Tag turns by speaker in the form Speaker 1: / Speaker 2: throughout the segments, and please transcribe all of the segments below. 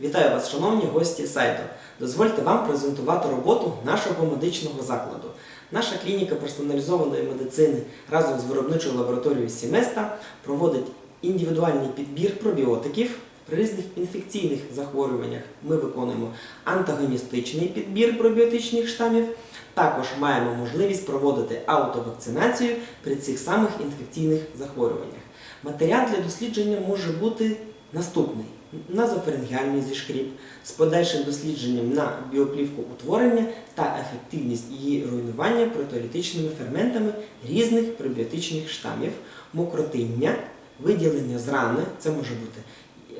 Speaker 1: Вітаю вас, шановні гості сайту. Дозвольте вам презентувати роботу нашого медичного закладу. Наша клініка персоналізованої медицини разом з виробничою лабораторією Сіместа проводить індивідуальний підбір пробіотиків. При різних інфекційних захворюваннях ми виконуємо антагоністичний підбір пробіотичних штамів. Також маємо можливість проводити автовакцинацію при цих самих інфекційних захворюваннях. Матеріал для дослідження може бути наступний: назофарингіальний зішкріп з подальшим дослідженням на біоплівку утворення та ефективність її руйнування протеолітичними ферментами різних пробіотичних штамів, мокротиння, виділення з рани, це може бути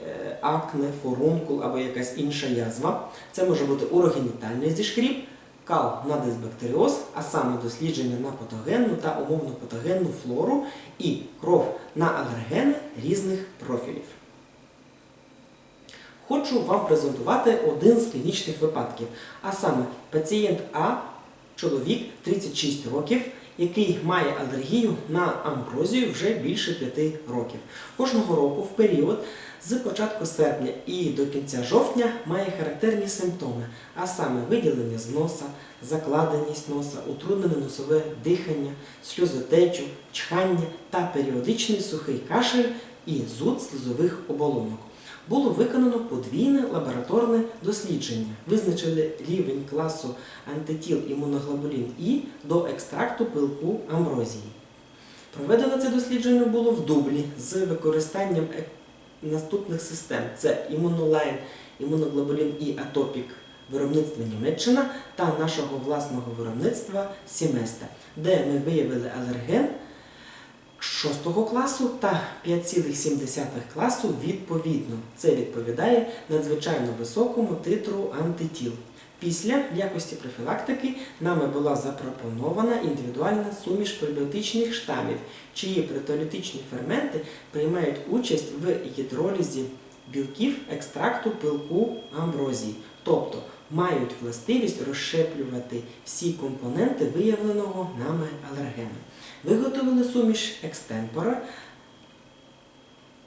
Speaker 1: е, акне, фурункул або якась інша язва, це може бути урогенітальний зішкріп, кал на дисбактеріоз, а саме дослідження на патогенну та умовно патогенну флору і кров на алергени різних профілів. Хочу вам презентувати один з клінічних випадків, а саме пацієнт А, чоловік 36 років, який має алергію на амброзію вже більше 5 років. Кожного року в період з початку серпня і до кінця жовтня має характерні симптоми, а саме виділення з носа, закладеність носа, утруднене носове дихання, сльозотечу, чхання та періодичний сухий кашель і зуд слизових оболонок. Було виконано подвійне лабораторне дослідження. Визначили рівень класу антитіл імуноглобулін І до екстракту пилку амброзії. Проведено це дослідження було в дублі з використанням е- наступних систем: це імунолайн, імуноглобулін І Атопік виробництва Німеччина та нашого власного виробництва Сіместа, де ми виявили алерген 6 класу та 5,7 класу відповідно. Це відповідає надзвичайно високому титру антитіл. Після якості профілактики нами була запропонована індивідуальна суміш пробіотичних штамів, чиї протеолітичні ферменти приймають участь в гідролізі білків екстракту пилку амброзії, тобто мають властивість розщеплювати всі компоненти виявленого нами алергену. Виготовили суміш екстемпора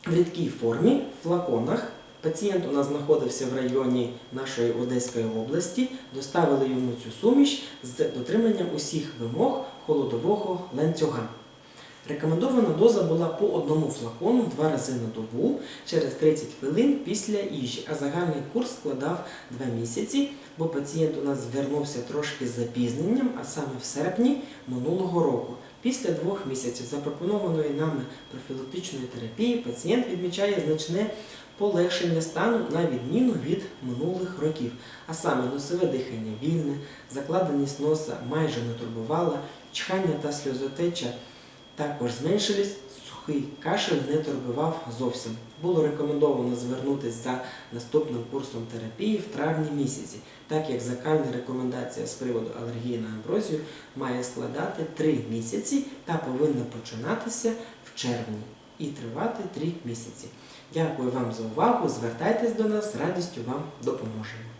Speaker 1: в рідкій формі в флаконах. Пацієнт у нас знаходився в районі нашої Одеської області. Доставили йому цю суміш з дотриманням усіх вимог холодового ланцюга. Рекомендована доза була по одному флакону два рази на добу через 30 хвилин після їжі, а загальний курс складав 2 місяці, бо пацієнт у нас звернувся трошки з запізненням, а саме в серпні минулого року. Після двох місяців запропонованої нами профілактичної терапії пацієнт відмічає значне полегшення стану на відміну від минулих років, а саме носове дихання вільне, закладеність носа майже не турбувала, чхання та сльозотеча також зменшились, сухий кашель не турбував зовсім. Було рекомендовано звернутися за наступним курсом терапії в травні місяці, так як закальна рекомендація з приводу алергії на амброзію має складати 3 місяці та повинна починатися в червні і тривати 3 місяці. Дякую вам за увагу. Звертайтесь до нас, радістю вам допоможемо.